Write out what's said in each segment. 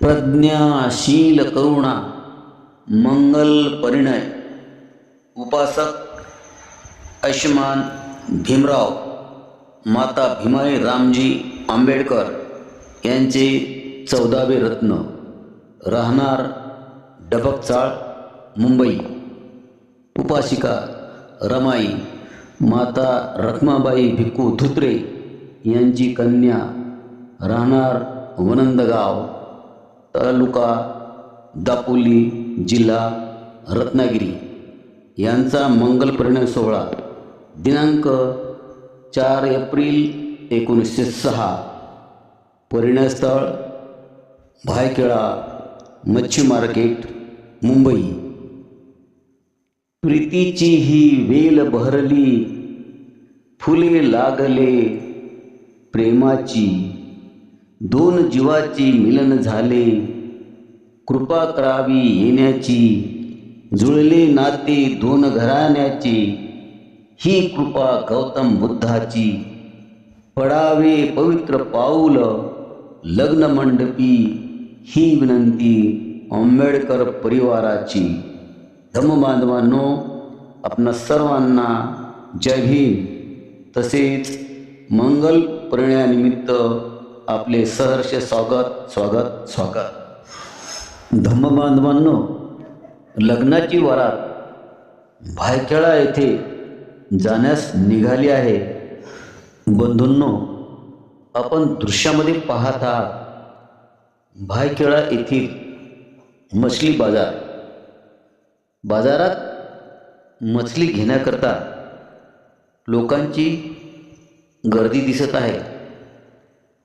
प्रज्ञाशील करुणा मंगल परिणय. उपासक आयुष्यमान भीमराव माता भीमाई रामजी आंबेडकर यांचे चौदावे रत्न. राहणार डबकचाळ मुंबई. उपासिका रमाई माता रखमाबाई भिक्कू धुत्रे यांची कन्या राहणार वनंदगाव. तालुका दापोली जिल्हा रत्नागिरी यांचा मंगल परिणय सोहळा दिनांक चार एप्रिल एकोणीसशे सहा. परिणयस्थळ भायखेळा मच्छी मार्केट मुंबई. प्रीतीची ही वेल बहरली फुले लागले प्रेमाची. दोन जीवाचे मिलन झाले. कृपा करावी येण्याची जुळले नाते दोन घराण्याची. ही कृपा गौतम बुद्धाची. पडावे पवित्र पाऊल लग्न मंडपी ही विनंती आंबेडकर परिवाराची. धम्मबांधवांनो आपणा सर्वांना जय भीम. तसेच मंगल परिणयानिमित्त आपले सहर्ष स्वागत स्वागत स्वागत. धम्मबांधवांनो लग्नाची वरात भायखेळा येथे जाण्यास निघाली आहे. बंधूंनो आपण दृश्यामध्ये पाहत आहात भायखेळा येथील मछली बाजार. बाजारात मछली घेण्याकरता लोकांची गर्दी दिसत आहे.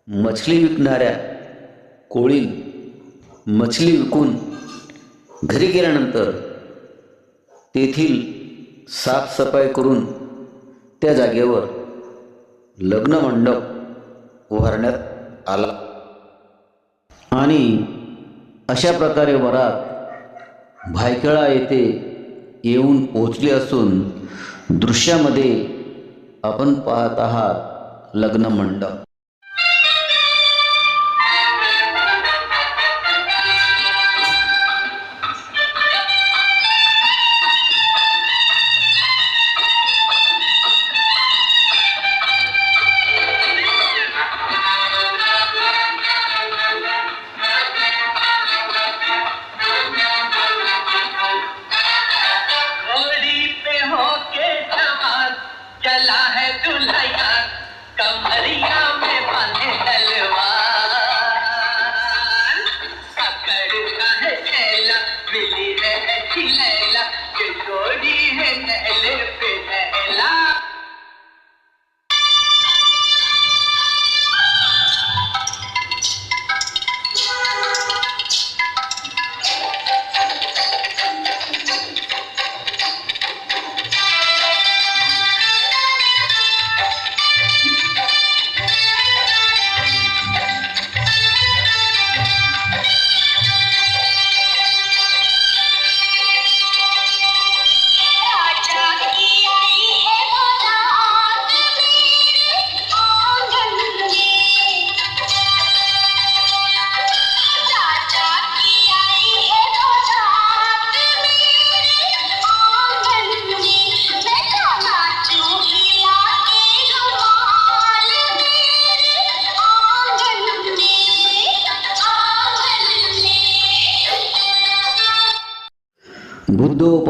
मछली विकणाऱ्या कोळी मछली विकून घरी गेल्यानंतर तेथील साफसफाई करून त्या जागेवर लग्न मंडप उभारण्यात आला. आणि अशा प्रकारे वरात भायखळा येथे येऊन पोचली असून दृश्यामध्ये आपण पाहत आहात लग्न मंडप.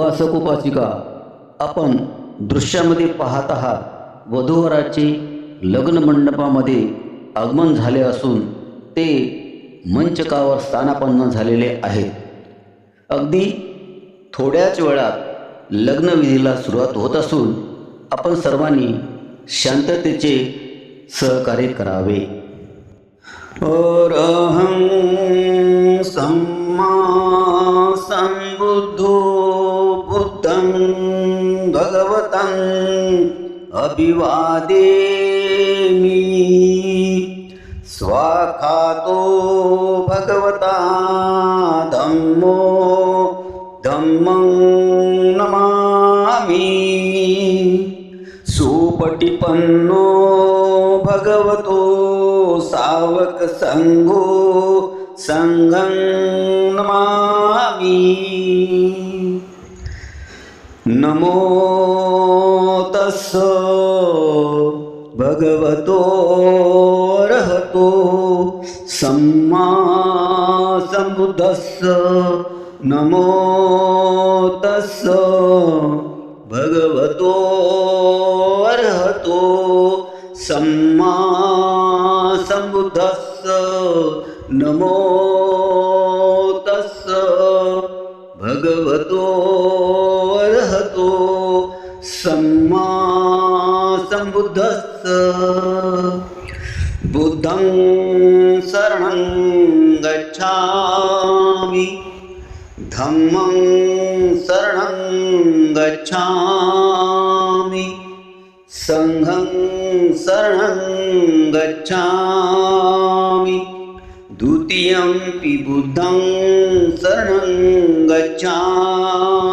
उपासक उपासिका आपण दृश्यामध्ये पाहत आहात वधूवराचे लग्न मंडपामध्ये आगमन झाले असून ते मंचकावर स्थानापन्न झालेले आहेत. अगदी थोड्याच वेळात लग्नविधीला सुरुवात होत असून आपण सर्वांनी शांततेचे सहकार्य करावे. अहं सम्मा संबुद्ध अभिवादेमि स्वाखातो भगवता धम्मो धम्मं नमामि। सुपटिपन्नो भगवतो सावक संघो सङ्गं नमामि। नमो तस्स भगवतो रहतो सम्मा सम्बुद्धस्स नमो तस्स भगवतो अर्हतो सम्मा सम्बुद्धस्स नमो तस्स भगवतो अर्हतो सम्मा सम्बुद्धस्स। बुद्धं शरणं गच्छामि। धम्मं शरणं गच्छामि। सङ्घं शरणं गच्छामि। द्वितीयं पि बुद्धं शरणं गच्छामि।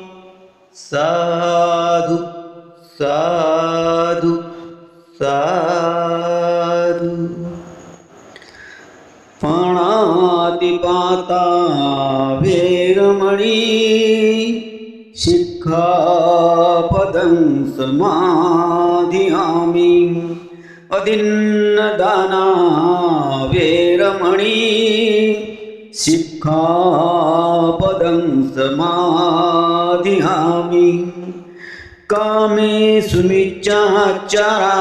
साधु साधु साधु। प्राणातिपाता वेरमणि शिक्षापदं समाधियामि। अदिन्नदाना वेरमणि। शिक्षापदं समाधियामि कामे सुमिच्चाचारा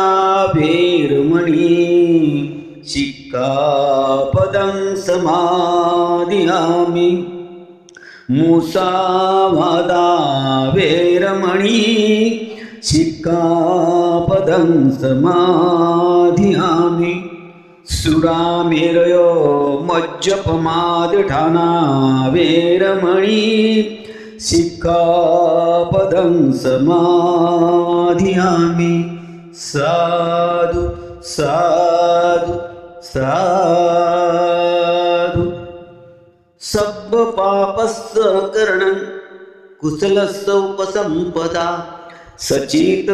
वेरमणि समाधियामि मुसावादा वेरमणि। शिक्कापदं समाधियामि सुरामेरयो मज्जपमादठाना वेरमणि शिक्कापदं समाधियामि। साधु साधु साधु। सब पापस्य करणं कुशलस्य उपसम्पदा सचित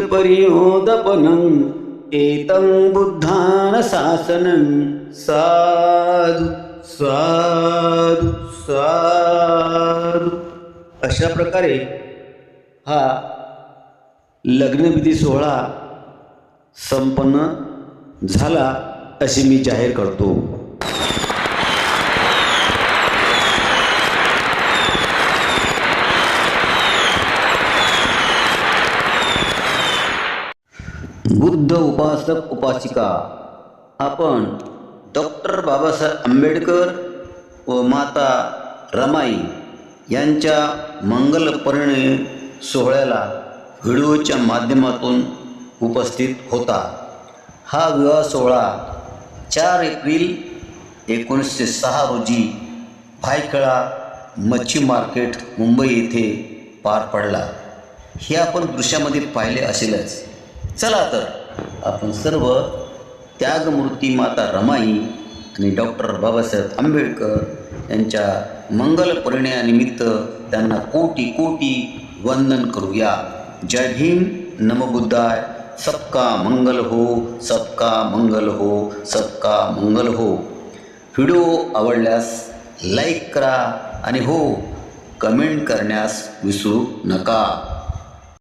एतं बुद्धान शासनं साधु साधु साधु. अशा प्रकारे हा लग्नविधी सोहळा संपन्न झाला अशी मी जाहीर करतो. बुद्ध उपासक उपासिका आपण डॉक्टर बाबासाहेब आंबेडकर व माता रमाई यांच्या मंगल परिणय सोहळ्याला व्हिडिओच्या माध्यमातून उपस्थित होता. हा विवाह सोहळा चार एप्रिल एकोणीसशे सहा रोजी भायखळा मच्छी मार्केट मुंबई येथे पार पडला. हे आपण दृश्यामध्ये पाहिले असेलच. चला तर आपण सर्व त्यागमूर्ती माता रमाई आणि डॉक्टर बाबासाहेब आंबेडकर यांच्या मंगल परिणयानिमित्त त्यांना कोटी कोटी वंदन करूया. जय भीम नमबुद्धाय सबका मंगल हो सबका मंगल हो सबका मंगल हो. व्हिडिओ आवडल्यास लाईक करा आणि हो कमेंट करण्यास विसरू नका.